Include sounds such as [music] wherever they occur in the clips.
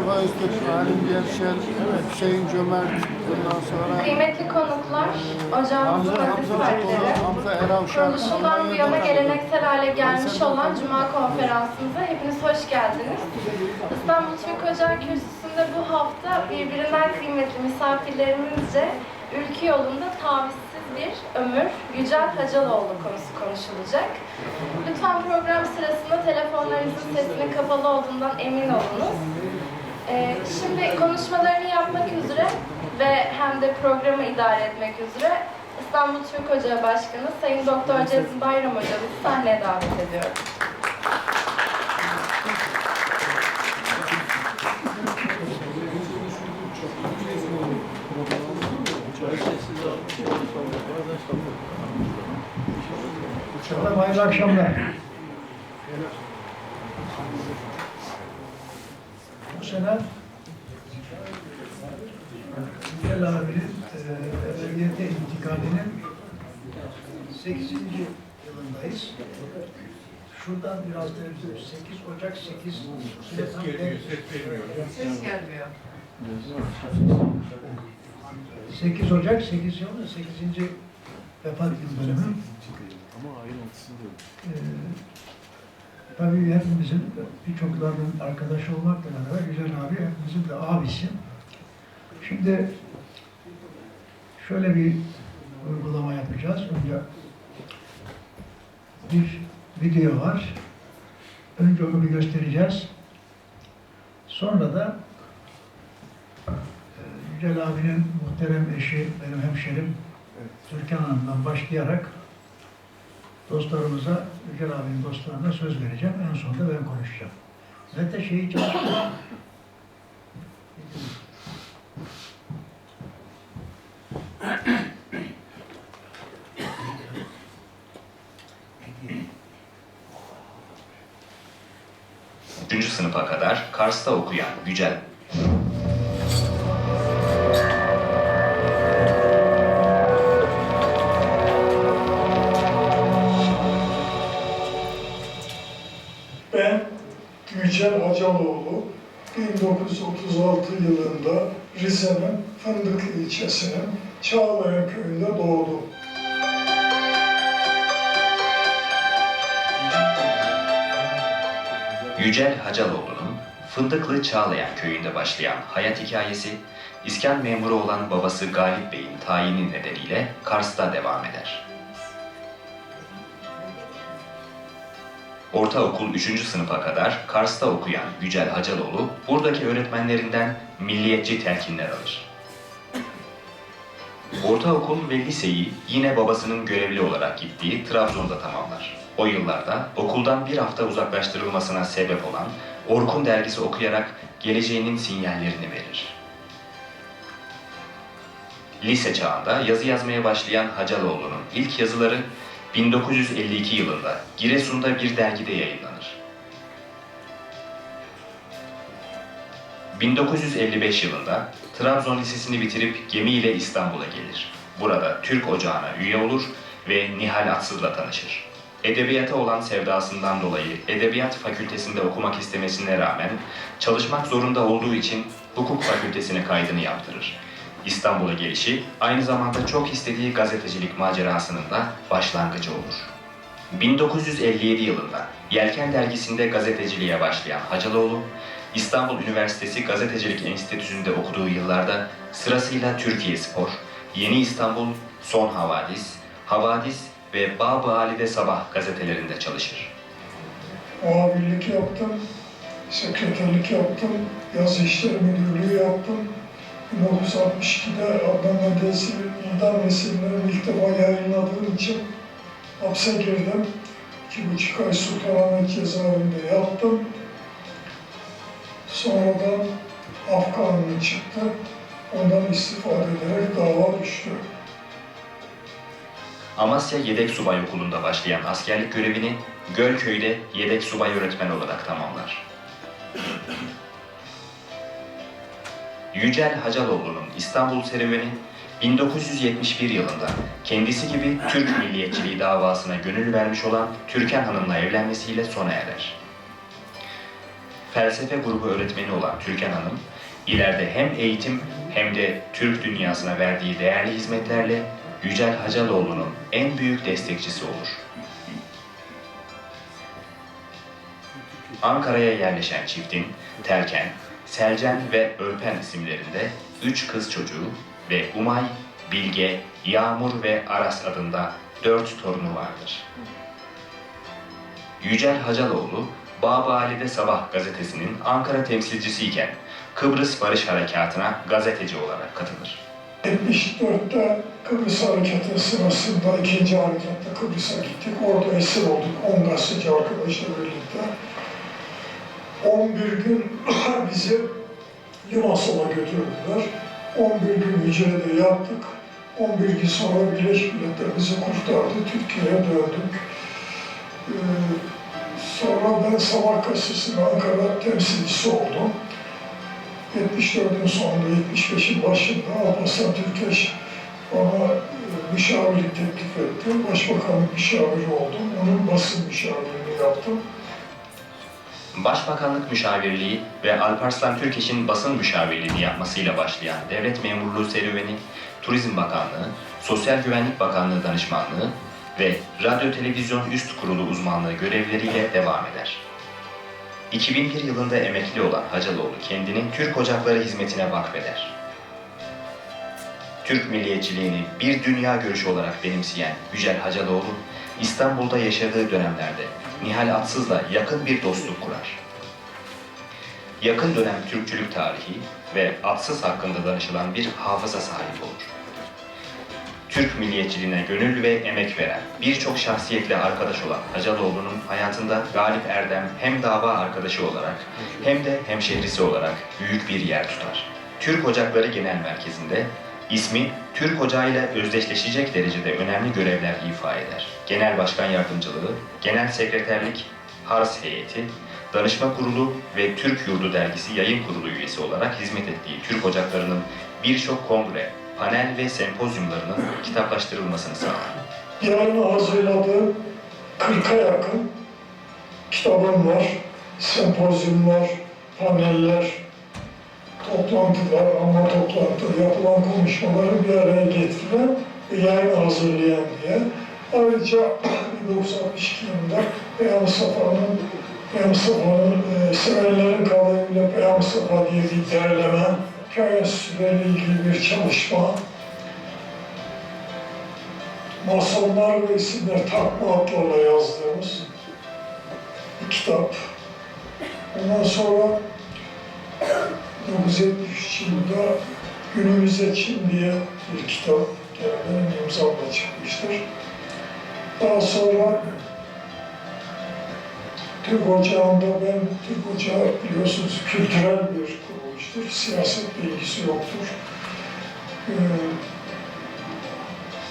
Mustafa Öztürk, Halim Gevşer, Hüseyin Cömert, ondan sonra Kıymetli konuklar, ocağımızın aziz fertleri, kuruluşundan bu yana geleneksel hale gelmiş olan Cuma konferansımıza hepiniz hoş geldiniz. İstanbul Türk Ocağı Kürsüsü'nde bu hafta birbirinden kıymetli misafirlerimizce ülke yolunda tavizsiz bir ömür Yücel Hacaloğlu konusu konuşulacak. Lütfen program sırasında telefonlarınızın sesinin kapalı olduğundan emin olunuz. Ee, şimdi konuşmalarını yapmak üzere ve hem de programı idare etmek üzere İstanbul Türk Ocağı Başkanı Sayın Doktor Cezmi Bayram hocamızı sahneye davet ediyorum. Efendim hayırlı akşamlar. Sene Yücel abinin e, ebediyete intikalinin 8. yılındayız. Şuradan biraz da 8 Ocak 8 Ses geliyor, Ses gelmiyor. 8 Ocak 8 yılı 8. vefat yıl dönümü. Ee, tabii hepimizin, birçoklarının arkadaşı olmakla beraber Güzel abi hepimizin de abisi. Şimdi şöyle bir uygulama yapacağız. Önce bir video var. Önce onu bir göstereceğiz. Sonra da e, Yücel abinin muhterem eşi, benim hemşerim Türkan Hanım'dan başlayarak dostlarımıza, Yücel abinin dostlarına söz vereceğim. En sonunda ben konuşacağım. Zaten şeyi çalıştım. Üçüncü sınıfa kadar Kars'ta okuyan Yücel İlçesinin Çağlayan köyünde doğdum. Yücel Hacaloğlu'nun Fındıklı Çağlayan köyünde başlayan hayat hikayesi, iskan memuru olan babası Galip Bey'in tayini nedeniyle Kars'ta devam eder. Ortaokul 3. sınıfa kadar Kars'ta okuyan Yücel Hacaloğlu, buradaki öğretmenlerinden milliyetçi telkinler alır. Ortaokul ve liseyi yine babasının görevli olarak gittiği Trabzon'da tamamlar. O yıllarda okuldan bir hafta uzaklaştırılmasına sebep olan Orkun dergisi okuyarak geleceğinin sinyallerini verir. Lise çağında yazı yazmaya başlayan Hacaloğlu'nun ilk yazıları 1952 yılında Giresun'da bir dergide yayınlanır. 1955 yılında Trabzon Lisesi'ni bitirip gemiyle İstanbul'a gelir. Burada Türk Ocağı'na üye olur ve Nihal Atsız'la tanışır. Edebiyata olan sevdasından dolayı Edebiyat Fakültesinde okumak istemesine rağmen çalışmak zorunda olduğu için Hukuk Fakültesine kaydını yaptırır. İstanbul'a gelişi aynı zamanda çok istediği gazetecilik macerasının da başlangıcı olur. 1957 yılında Yelken dergisinde gazeteciliğe başlayan Hacaloğlu, İstanbul Üniversitesi Gazetecilik Enstitüsü'nde okuduğu yıllarda sırasıyla Türkiye Spor, Yeni İstanbul, Son Havadis, Havadis ve Bab-ı Halide Sabah gazetelerinde çalışır. Muhabirlik yaptım, sekreterlik yaptım, yazı işleri müdürlüğü yaptım. 1962'de Adnan Menderes'i idam meselelerini ilk defa yayınladığım için hapse girdim. İki buçuk ay Sultanahmet cezaevinde yattım. Sonradan af kanunu çıktı. Ondan istifade ederek dava düştü. Amasya Yedek Subay Okulu'nda başlayan askerlik görevini Gölköy'de yedek subay öğretmen olarak tamamlar. Yücel Hacaloğlu'nun İstanbul serüveni 1971 yılında kendisi gibi Türk milliyetçiliği davasına gönül vermiş olan Türkan Hanım'la evlenmesiyle sona erer. Felsefe grubu öğretmeni olan Türkan Hanım, ileride hem eğitim hem de Türk dünyasına verdiği değerli hizmetlerle Yücel Hacaloğlu'nun en büyük destekçisi olur. Ankara'ya yerleşen çiftin Terken, Selcen ve Ölpen isimlerinde üç kız çocuğu ve Umay, Bilge, Yağmur ve Aras adında dört torunu vardır. Yücel Hacaloğlu, Babali'de Sabah gazetesinin Ankara temsilcisiyken Kıbrıs Barış Harekatı'na gazeteci olarak katılır. 74'te Kıbrıs Harekatı sırasında ikinci harekatta Kıbrıs'a gittik. Orada esir olduk 10 gazeteci arkadaşla birlikte. 11 gün [clears throat] bizi Limasol'a götürdüler. 11 gün Yücele'de yattık. 11 gün sonra Birleşmiş Milletler bizi kurtardı. Türkiye'ye döndük. Ee, sonra ben Sabah gazetesinin Ankara temsilcisi oldum. 74'ün sonunda, 75'in başında Alparslan Türkeş bana e, müşavirlik teklif etti. Başbakanlık müşaviri oldum. Onun basın müşavirliğini yaptım. Başbakanlık müşavirliği ve Alparslan Türkeş'in basın müşavirliğini yapmasıyla başlayan devlet memurluğu serüveni, Turizm Bakanlığı, Sosyal Güvenlik Bakanlığı danışmanlığı ve Radyo Televizyon Üst Kurulu uzmanlığı görevleriyle devam eder. 2001 yılında emekli olan Hacaloğlu kendini Türk Ocakları hizmetine vakfeder. Türk milliyetçiliğini bir dünya görüşü olarak benimseyen Yücel Hacaloğlu, İstanbul'da yaşadığı dönemlerde Nihal Atsız'la yakın bir dostluk kurar. Yakın dönem Türkçülük tarihi ve Atsız hakkında danışılan bir hafıza sahip olur. Türk milliyetçiliğine gönül ve emek veren, birçok şahsiyetle arkadaş olan Hacaloğlu'nun hayatında Galip Erdem hem dava arkadaşı olarak hem de hemşehrisi olarak büyük bir yer tutar. Türk Ocakları Genel Merkezi'nde ismi Türk Ocağı ile özdeşleşecek derecede önemli görevler ifa eder. Genel Başkan Yardımcılığı, Genel Sekreterlik, Hars Heyeti, Danışma Kurulu ve Türk Yurdu Dergisi Yayın Kurulu üyesi olarak hizmet ettiği Türk Ocakları'nın birçok kongre, panel ve sempozyumlarının kitaplaştırılmasını sağlar. Yarın hazırladığım 40'a yakın kitabım var. Sempozyumlar, paneller, toplantılar, ama toplantı, yapılan konuşmaları bir araya getiren ve yayın hazırlayan diye. Ayrıca 1962 yılında Peyami Safa'nın Peyami Safa'nın e, severlerin kavramıyla Peyami Safa diye bir derleme, ile ilgili bir çalışma, Masallar ve isimler takma adlarla yazdığımız bir kitap. Ondan sonra 1973 yılında Günümüzde Çin diye bir kitap yani benim imzamla çıkmıştır. Daha sonra Türk Ocağı'nda ben, Türk Ocağı biliyorsunuz kültürel bir kuruluştur, siyasetle ilgisi yoktur. Ee,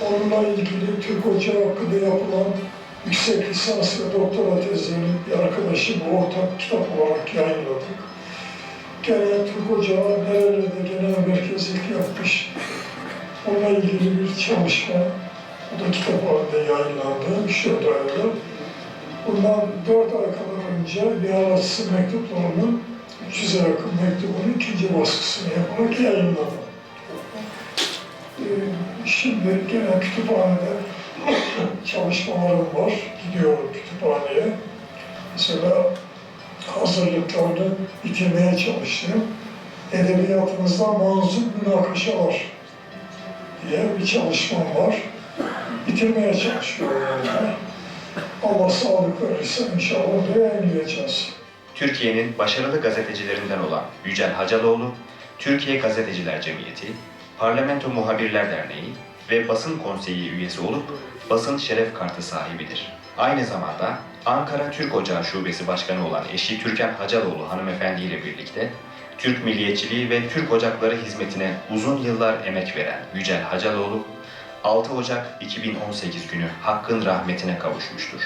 Onunla ilgili Türk Ocağı hakkında yapılan yüksek lisans ve doktora tezlerini bir arkadaşımla ortak kitap olarak yayınladık. Gene Türk Ocağı nerelerde genel merkezlik yapmış, onunla ilgili bir çalışma, o da kitap halinde yayınlandı, Müşter Dayı'da. Bundan dört ay kadar önce Nihalatçısı mektuplarının 300'e yakın mektubunun ikinci baskısını yaparak yayınladım. Ee, Şimdi gene kütüphanede çalışmalarım var. Gidiyorum kütüphaneye. Mesela hazırlıklarını bitirmeye çalıştım. Edebiyatımızda manzup münakaşalar diye bir çalışmam var. Bitirmeye çalışıyorum yani. Allah sağlık verirse inşallah yayınlayacağız. Türkiye'nin başarılı gazetecilerinden olan Yücel Hacaloğlu, Türkiye Gazeteciler Cemiyeti, Parlamento Muhabirler Derneği ve Basın Konseyi üyesi olup basın şeref kartı sahibidir. Aynı zamanda Ankara Türk Ocağı Şubesi Başkanı olan eşi Türkan Hacaloğlu hanımefendi ile birlikte Türk milliyetçiliği ve Türk Ocakları hizmetine uzun yıllar emek veren Yücel Hacaloğlu, 6 Ocak 2018 günü Hakk'ın rahmetine kavuşmuştur.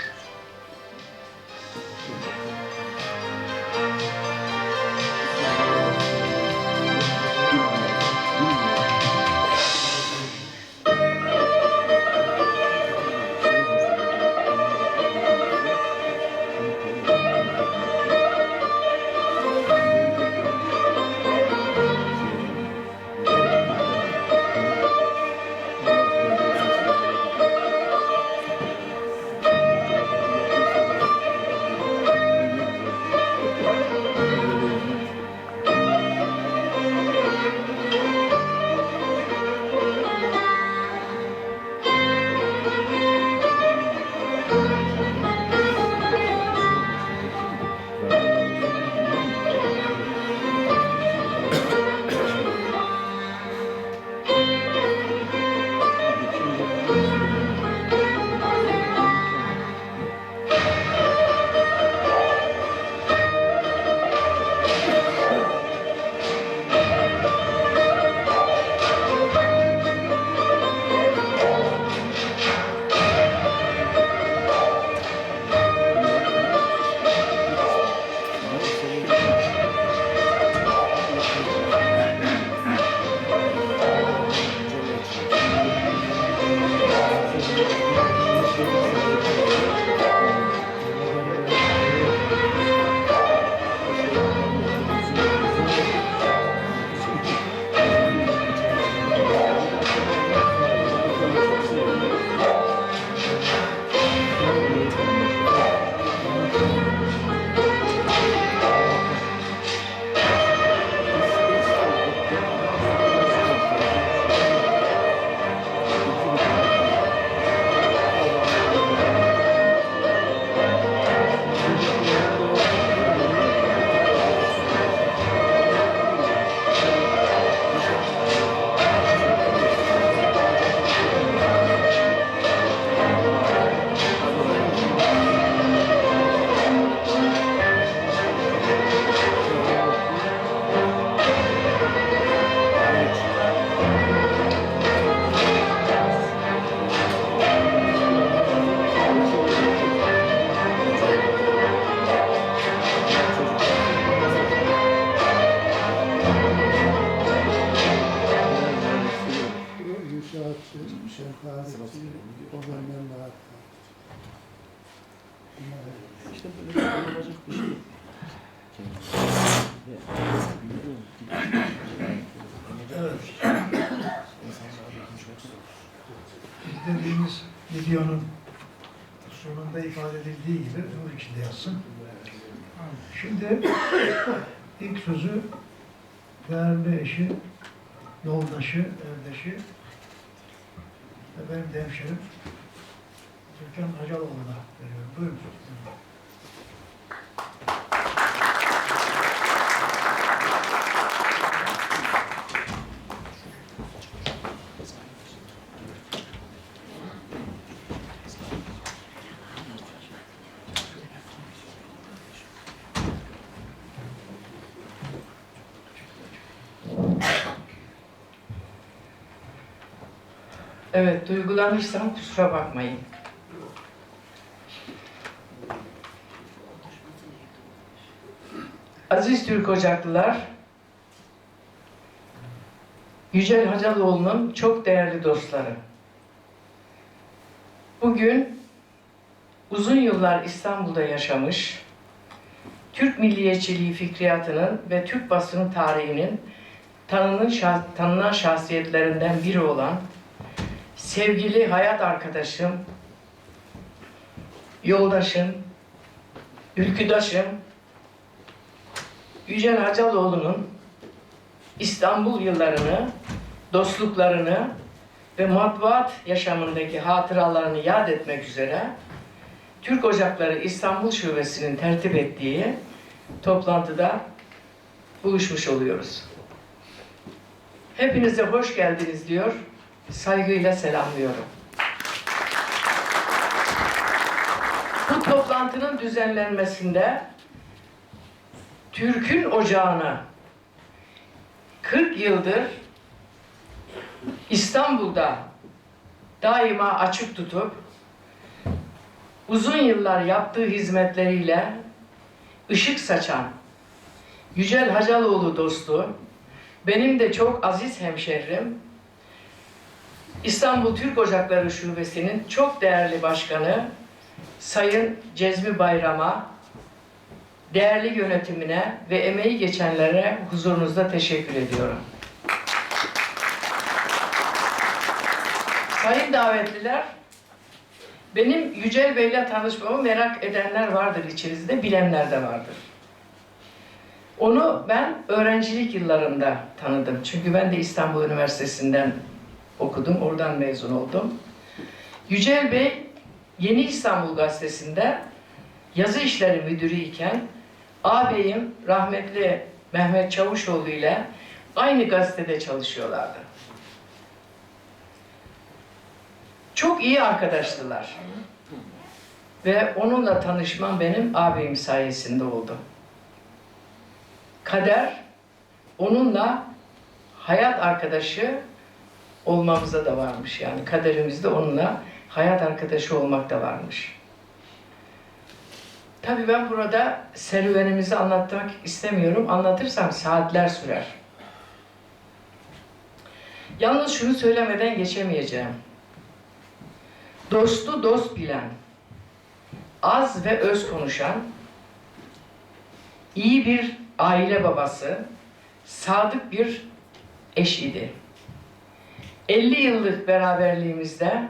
Değerli eşi, yoldaşı, evdeşi ve benim de hemşerim Türkan Hacaloğlu'na veriyorum. Buyurun. Evet, duygulanırsam kusura bakmayın. Aziz Türk Ocaklılar, Yücel Hacaloğlu'nun çok değerli dostları. Bugün uzun yıllar İstanbul'da yaşamış, Türk milliyetçiliği fikriyatının ve Türk basını tarihinin tanınan şahsiyetlerinden biri olan sevgili hayat arkadaşım, yoldaşım, ülküdaşım Yücel Hacaloğlu'nun İstanbul yıllarını, dostluklarını ve matbuat yaşamındaki hatıralarını yad etmek üzere Türk Ocakları İstanbul Şubesi'nin tertip ettiği toplantıda buluşmuş oluyoruz. Hepinize hoş geldiniz diyor saygıyla selamlıyorum. Bu toplantının düzenlenmesinde Türk'ün ocağını 40 yıldır İstanbul'da daima açık tutup uzun yıllar yaptığı hizmetleriyle ışık saçan Yücel Hacaloğlu dostu, benim de çok aziz hemşehrim, İstanbul Türk Ocakları Şubesi'nin çok değerli başkanı Sayın Cezmi Bayram'a, değerli yönetimine ve emeği geçenlere huzurunuzda teşekkür ediyorum. Sayın davetliler, benim Yücel Bey'le tanışmamı merak edenler vardır içinizde, bilenler de vardır. Onu ben öğrencilik yıllarımda tanıdım. Çünkü ben de İstanbul Üniversitesi'nden okudum, oradan mezun oldum. Yücel Bey, Yeni İstanbul Gazetesi'nde yazı işleri müdürü iken ağabeyim rahmetli Mehmet Çavuşoğlu ile aynı gazetede çalışıyorlardı. Çok iyi arkadaştılar. Ve onunla tanışmam benim ağabeyim sayesinde oldu. Kader onunla hayat arkadaşı olmamıza da varmış yani kaderimizde onunla hayat arkadaşı olmak da varmış. Tabii ben burada serüvenimizi anlatmak istemiyorum. Anlatırsam saatler sürer. Yalnız şunu söylemeden geçemeyeceğim. Dostu dost bilen, az ve öz konuşan, iyi bir aile babası, sadık bir eş idi. 50 yıllık beraberliğimizde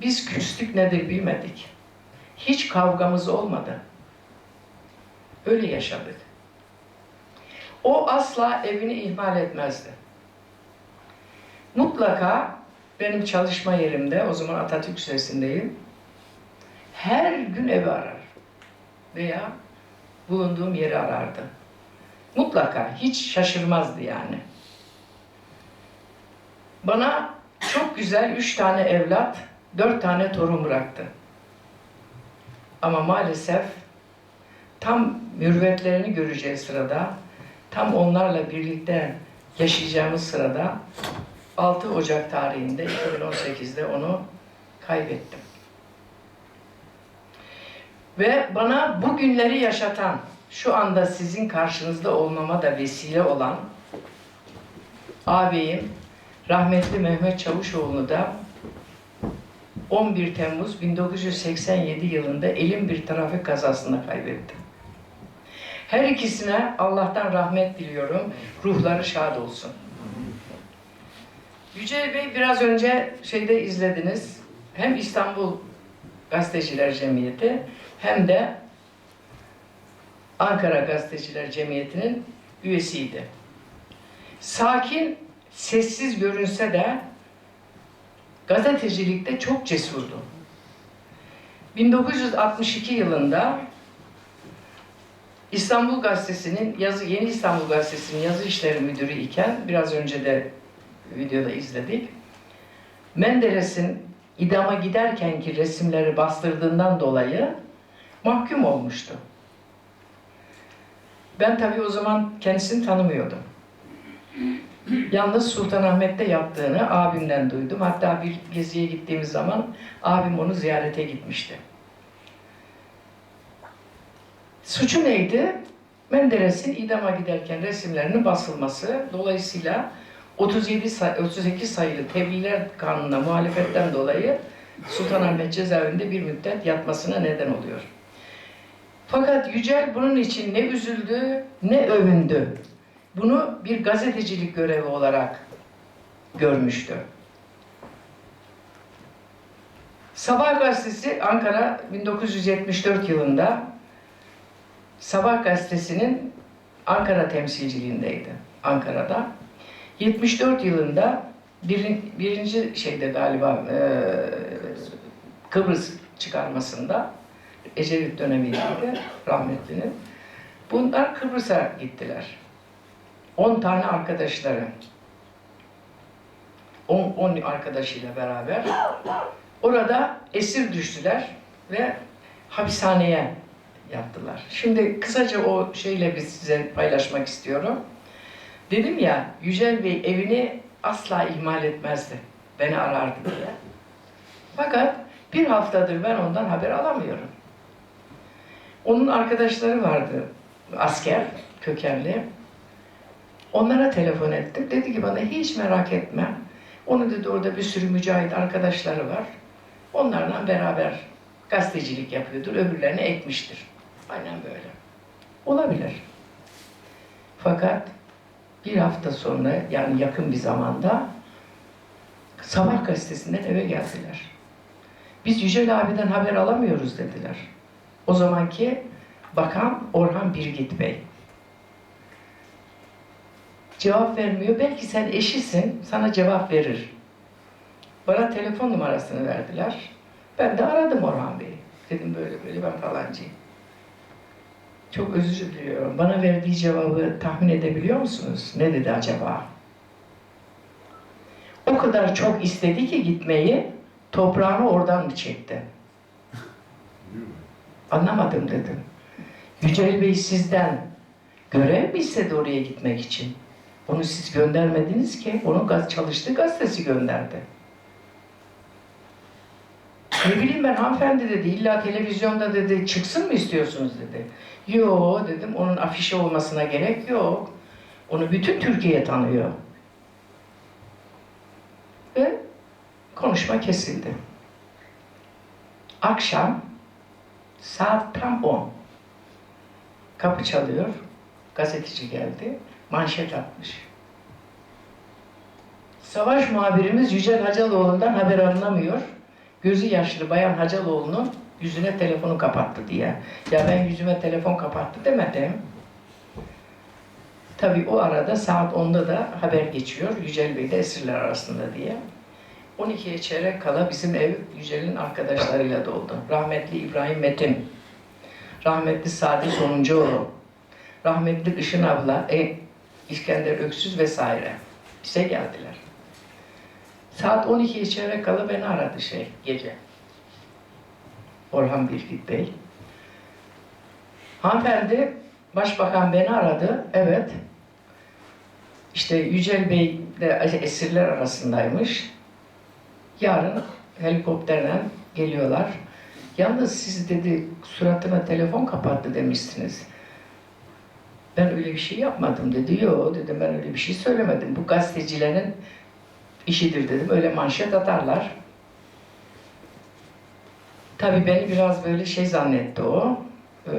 biz küslük nedir bilmedik. Hiç kavgamız olmadı. Öyle yaşadık. O asla evini ihmal etmezdi. Mutlaka benim çalışma yerimde, o zaman Atatürk Lisesi'ndeyim, her gün evi arar. Veya bulunduğum yeri arardı. Mutlaka, hiç şaşırmazdı yani. Bana çok güzel üç tane evlat, dört tane torun bıraktı. Ama maalesef tam mürvetlerini göreceği sırada, tam onlarla birlikte yaşayacağımız sırada 6 Ocak tarihinde 2018'de onu kaybettim. Ve bana bu günleri yaşatan, şu anda sizin karşınızda olmama da vesile olan ağabeyim rahmetli Mehmet Çavuşoğlu'nu da 11 Temmuz 1987 yılında elim bir trafik kazasında kaybettim. Her ikisine Allah'tan rahmet diliyorum. Ruhları şad olsun. Yücel Bey biraz önce şeyde izlediniz. Hem İstanbul Gazeteciler Cemiyeti hem de Ankara Gazeteciler Cemiyeti'nin üyesiydi. Sakin, sessiz görünse de gazetecilikte çok cesurdu. 1962 yılında İstanbul Gazetesi'nin yazı Yeni İstanbul Gazetesi'nin yazı işleri müdürü iken biraz önce de videoda izledik. Menderes'in idama giderkenki resimleri bastırdığından dolayı mahkum olmuştu. Ben tabii o zaman kendisini tanımıyordum. Yalnız Sultanahmet'te yattığını abimden duydum. Hatta bir geziye gittiğimiz zaman abim onu ziyarete gitmişti. Suçu neydi? Menderes'in idama giderken resimlerinin basılması. Dolayısıyla 37 say- 38 sayılı Tebliğler Kanunu'na muhalefetten dolayı Sultanahmet cezaevinde bir müddet yatmasına neden oluyor. Fakat Yücel bunun için ne üzüldü ne övündü. Bunu bir gazetecilik görevi olarak görmüştü. Sabah gazetesi Ankara 1974 yılında Sabah gazetesinin Ankara temsilciliğindeydi. Ankara'da. 74 yılında birin, birinci şeyde galiba e, Kıbrıs çıkarmasında Ecevit dönemiydi rahmetlinin. Bunlar Kıbrıs'a gittiler. 10 tane arkadaşları. 10 10 arkadaşıyla beraber orada esir düştüler ve hapishaneye yaptılar. Şimdi kısaca o şeyle biz size paylaşmak istiyorum. Dedim ya Yücel Bey evini asla ihmal etmezdi. Beni arardı diye. Fakat bir haftadır ben ondan haber alamıyorum. Onun arkadaşları vardı asker kökenli. Onlara telefon ettim. Dedi ki bana hiç merak etme. Onun dedi orada bir sürü mücahit arkadaşları var. Onlarla beraber gazetecilik yapıyordur. Öbürlerini ekmiştir. Aynen böyle. Olabilir. Fakat bir hafta sonra yani yakın bir zamanda Sabah gazetesinden eve geldiler. Biz Yücel abiden haber alamıyoruz dediler. O zamanki bakan Orhan Birgit Bey. Cevap vermiyor. Belki sen eşisin, sana cevap verir. Bana telefon numarasını verdiler. Ben de aradım Orhan Bey'i. Dedim böyle böyle ben falancıyım. Çok özür diliyorum. Bana verdiği cevabı tahmin edebiliyor musunuz? Ne dedi acaba? O kadar çok istedi ki gitmeyi, toprağını oradan çekti. Anlamadım dedim. Yücel Bey sizden görev mi istedi oraya gitmek için? Onu siz göndermediniz ki. Onun gaz çalıştığı gazetesi gönderdi. Ne bileyim ben hanımefendi dedi. illa televizyonda dedi çıksın mı istiyorsunuz dedi. Yo dedim onun afişe olmasına gerek yok. Onu bütün Türkiye tanıyor. Ve konuşma kesildi. Akşam saat tam 10. Kapı çalıyor. Gazeteci geldi. Manşet atmış. Savaş muhabirimiz Yücel Hacaloğlu'ndan haber alınamıyor. Gözü yaşlı Bayan Hacaloğlu'nun yüzüne telefonu kapattı diye. Ya ben yüzüme telefon kapattı demedim. Tabii o arada saat 10'da da haber geçiyor. Yücel Bey de esirler arasında diye. 12'ye çeyrek kala bizim ev Yücel'in arkadaşlarıyla doldu. Rahmetli İbrahim Metin, rahmetli Sadi Sonuncuoğlu, rahmetli Işın abla, e, İskender Öksüz vesaire. Bize geldiler. Saat 12'ye çeyrek kala beni aradı şey gece. Orhan Birgit Bey. Hanımefendi, başbakan beni aradı. Evet. İşte Yücel Bey de esirler arasındaymış. Yarın helikopterle geliyorlar. Yalnız siz dedi suratıma telefon kapattı demişsiniz. Ben öyle bir şey yapmadım dedi. Yok dedim ben öyle bir şey söylemedim. Bu gazetecilerin işidir dedim. Öyle manşet atarlar. Tabii beni biraz böyle şey zannetti o. Ee,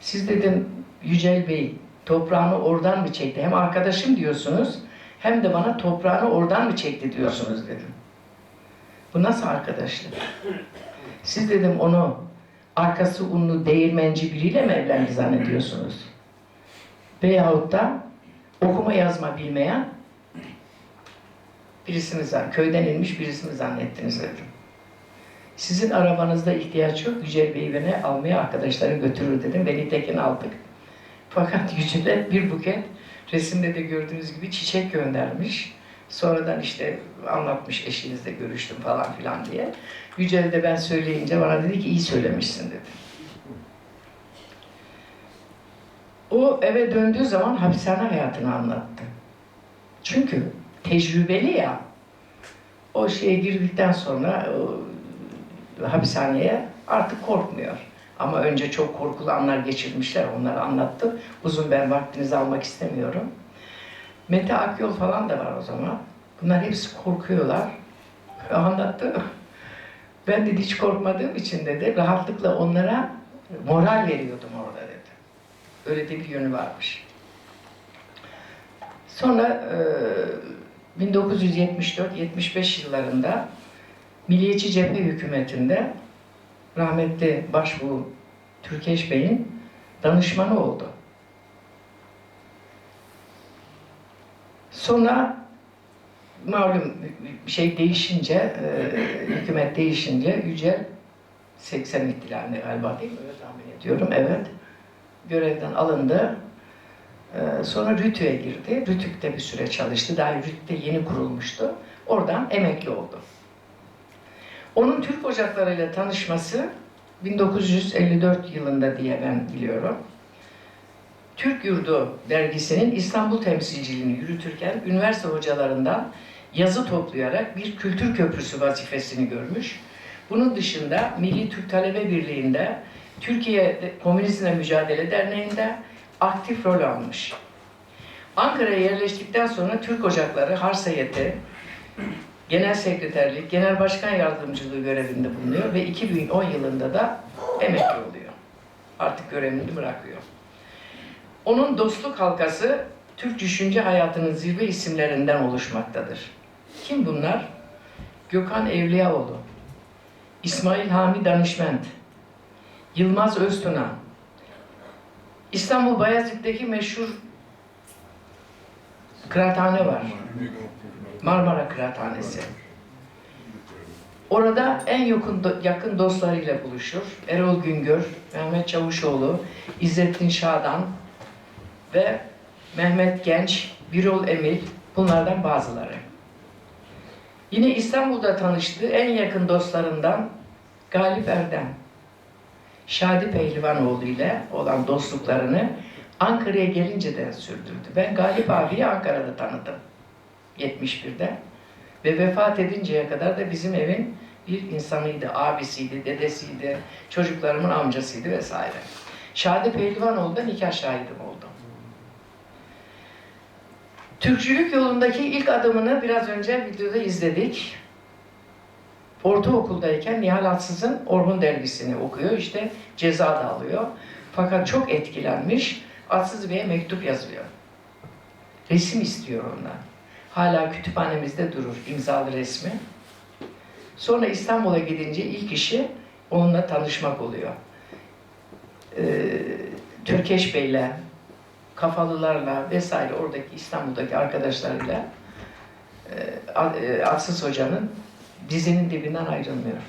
siz dedim Yücel Bey toprağını oradan mı çekti? Hem arkadaşım diyorsunuz hem de bana toprağını oradan mı çekti diyorsunuz dedim. Bu nasıl arkadaşlık? Siz dedim onu arkası unlu değirmenci biriyle mi evlendi zannediyorsunuz? Veyahut da okuma yazma bilmeyen birisini zan- köyden inmiş birisini zannettiniz dedim. Sizin arabanızda ihtiyaç yok. Yücel Bey beni almaya arkadaşları götürür dedim. Ve nitekim aldık. Fakat Yücel'e bir buket resimde de gördüğünüz gibi çiçek göndermiş. Sonradan işte anlatmış eşinizle görüştüm falan filan diye. Yücel de ben söyleyince bana dedi ki iyi söylemişsin dedi. O eve döndüğü zaman hapishane hayatını anlattı. Çünkü tecrübeli ya. O şeye girdikten sonra o, hapishaneye artık korkmuyor. Ama önce çok korkulu anlar geçirmişler. Onları anlattı. Uzun ben vaktinizi almak istemiyorum. Mete Akyol falan da var o zaman. Bunlar hepsi korkuyorlar. Anlattı. Ben dedi hiç korkmadığım için dedi rahatlıkla onlara moral veriyordum orada dedi. Öyle de bir yönü varmış. Sonra e, 1974-75 yıllarında Milliyetçi Cephe Hükümeti'nde rahmetli Başbuğ Türkeş Bey'in danışmanı oldu. Sonra malum şey değişince, e, hükümet değişince Yücel 80 ihtilalinde galiba değil mi? Öyle tahmin ediyorum. Evet. Görevden alındı. E, sonra Rütü'ye girdi. Rütük'te bir süre çalıştı. Daha Rütük'te yeni kurulmuştu. Oradan emekli oldu. Onun Türk ocaklarıyla tanışması 1954 yılında diye ben biliyorum. Türk Yurdu dergisinin İstanbul temsilciliğini yürütürken üniversite hocalarından yazı toplayarak bir kültür köprüsü vazifesini görmüş. Bunun dışında Milli Türk Talebe Birliği'nde Türkiye Komünizmle Mücadele Derneği'nde aktif rol almış. Ankara'ya yerleştikten sonra Türk Ocakları Harsayeti Genel Sekreterlik, Genel Başkan Yardımcılığı görevinde bulunuyor ve 2010 yılında da emekli oluyor. Artık görevini bırakıyor. Onun dostluk halkası Türk düşünce hayatının zirve isimlerinden oluşmaktadır. Kim bunlar? Gökhan Evliyaoğlu, İsmail Hami Danışment, Yılmaz Öztuna, İstanbul Bayezid'deki meşhur kıraathane var. Marmara Kıraathanesi. Orada en yakın, yakın dostlarıyla buluşur. Erol Güngör, Mehmet Çavuşoğlu, İzzettin Şadan ve Mehmet Genç, Birol Emil bunlardan bazıları. Yine İstanbul'da tanıştığı en yakın dostlarından Galip Erdem, Şadi Pehlivanoğlu ile olan dostluklarını Ankara'ya gelince de sürdürdü. Ben Galip abiyi Ankara'da tanıdım. 71'de. Ve vefat edinceye kadar da bizim evin bir insanıydı, abisiydi, dedesiydi, çocuklarımın amcasıydı vesaire. Şadi Pehlivanoğlu da nikah şahidim. Türkçülük yolundaki ilk adımını biraz önce videoda izledik. Ortaokuldayken Nihal Atsız'ın Orhun dergisini okuyor. İşte ceza da alıyor. Fakat çok etkilenmiş. Atsız Bey'e mektup yazıyor. Resim istiyor ondan. Hala kütüphanemizde durur imzalı resmi. Sonra İstanbul'a gidince ilk işi onunla tanışmak oluyor. Ee, Türkeş Bey'le, Kafalılarla vesaire oradaki İstanbul'daki arkadaşlarıyla e, Atsız Hoca'nın dizinin dibinden ayrılmıyor.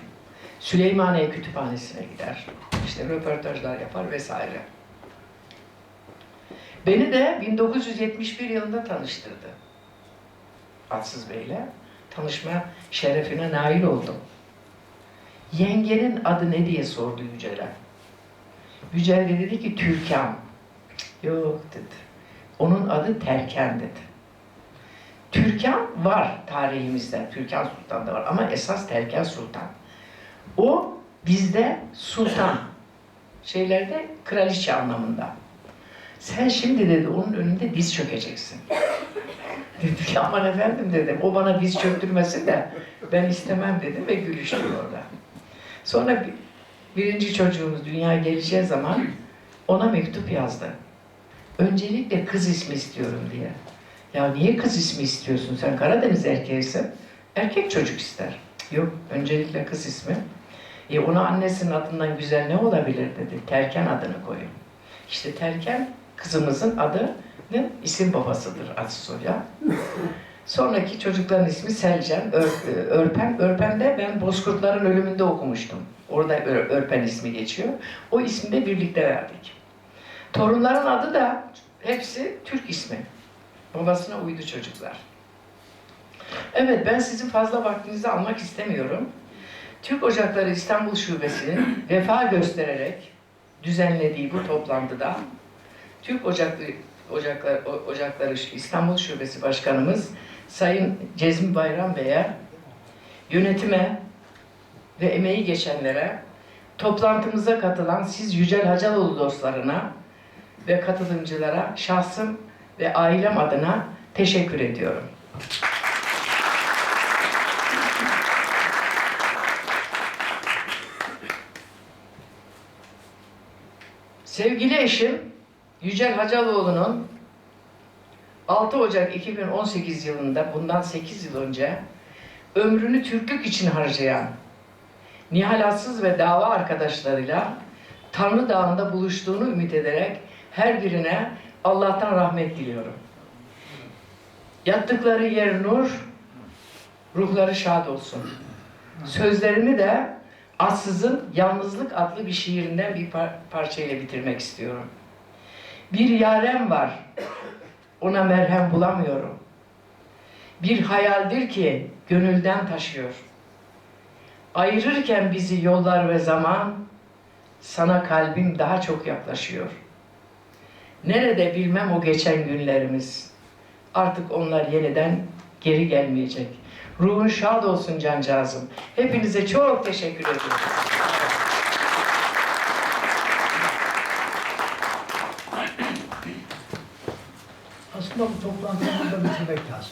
Süleymaniye Kütüphanesi'ne gider. İşte röportajlar yapar vesaire. Beni de 1971 yılında tanıştırdı. Atsız Bey'le tanışma şerefine nail oldum. Yengenin adı ne diye sordu Yücel'e. Yücel de dedi ki Türkan. Yok dedi. Onun adı Terken dedi. Türkan var tarihimizde. Türkan Sultan da var ama esas Terken Sultan. O bizde sultan. Şeylerde kraliçe anlamında. Sen şimdi dedi onun önünde diz çökeceksin. [laughs] Dedi ki aman efendim dedim. O bana diz çöktürmesin de ben istemem dedim ve gülüştüm orada. Sonra bir- birinci çocuğumuz dünyaya geleceği zaman ona mektup yazdı. Öncelikle kız ismi istiyorum diye. Ya niye kız ismi istiyorsun? Sen Karadeniz erkeğisin. Erkek çocuk ister. Yok, öncelikle kız ismi. E ona annesinin adından güzel ne olabilir dedi. Terken adını koyun. İşte Terken kızımızın adının isim babasıdır Atsoya. Sonraki çocukların ismi Selcan, Ör- Örpen. Örpen'de ben Bozkurtların ölümünde okumuştum. Orada Ör- Örpen ismi geçiyor. O ismi de birlikte verdik. Torunların adı da hepsi Türk ismi. Babasına uydu çocuklar. Evet ben sizin fazla vaktinizi almak istemiyorum. Türk Ocakları İstanbul Şubesi'nin [clears throat] vefa göstererek düzenlediği bu toplantıda Türk Ocakları, Ocakları, Ocakları İstanbul Şubesi Başkanımız Sayın Cezmi Bayram Bey'e, yönetime ve emeği geçenlere, toplantımıza katılan siz Yücel Hacaloğlu dostlarına ve katılımcılara şahsım ve ailem adına teşekkür ediyorum. Sevgili eşim Yücel Hacaloğlu'nun 6 Ocak 2018 yılında bundan 8 yıl önce ömrünü Türklük için harcayan Nihal Atsız ve dava arkadaşlarıyla Tanrı Dağı'nda buluştuğunu ümit ederek her birine Allah'tan rahmet diliyorum. Yattıkları yer nur, ruhları şad olsun. Sözlerimi de Atsız'ın Yalnızlık adlı bir şiirinden bir par- parçayla bitirmek istiyorum. Bir yarem var, ona merhem bulamıyorum. Bir hayaldir ki gönülden taşıyor. Ayırırken bizi yollar ve zaman, sana kalbim daha çok yaklaşıyor. Nerede bilmem o geçen günlerimiz. Artık onlar yeniden geri gelmeyecek. Ruhun şad olsun cancağızım. Hepinize çok teşekkür ediyorum. Aslında bu toplantıyı burada bitirmek lazım.